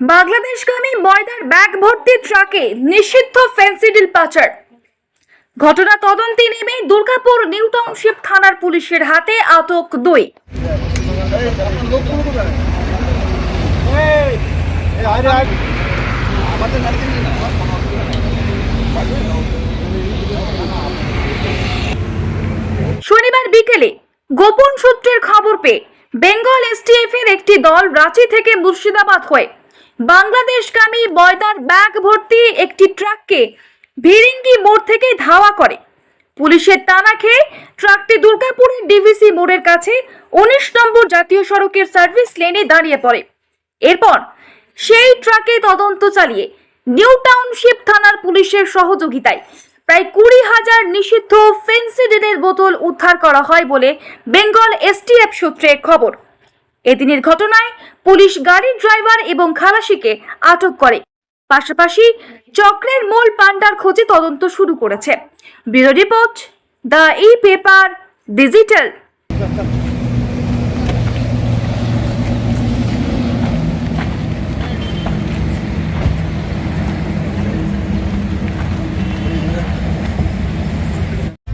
বাংলাদেশগামী ময়দার ব্যাগ ভর্তি ট্রাকে নিষিদ্ধ ফেন্সিডিল পাচার। ঘটনা তদন্তে নেমে দুর্গাপুর নিউ টাউনশিপ থানার পুলিশের হাতে আটক দুই। শনিবার বিকেলে গোপন সূত্রের খবর পেয়ে বেঙ্গল এসটিএফ এর একটি দল রাঁচি থেকে মুর্শিদাবাদ হয়ে বাংলাদেশগামী বয়দার ব্যাগ ভর্তি একটি ট্রাককে ভিরিঙ্গি মোড় থেকে ধাওয়া করে। পুলিশের টানা খেয়ে ট্রাকটি দুর্গাপুরের ডিভিসি মোড়ের কাছে উনিশ নম্বর জাতীয় সড়কের সার্ভিস লেনে দাঁড়িয়ে পড়ে। এরপর সেই ট্রাকে তদন্ত চালিয়ে নিউ টাউনশিপ থানার পুলিশের সহযোগিতায় প্রায় কুড়ি হাজার নিষিদ্ধ ফেন্সিডিনের বোতল উদ্ধার করা হয় বলে বেঙ্গল এসটিএফ সূত্রে খবর। এদিনের ঘটনায় পুলিশ গাড়ির ড্রাইভার এবং খালাসিকে আটক করে। পাশাপাশি চক্রের মূল পান্ডার খোঁজে তদন্ত শুরু করেছে। Bureau report, the e paper, digital.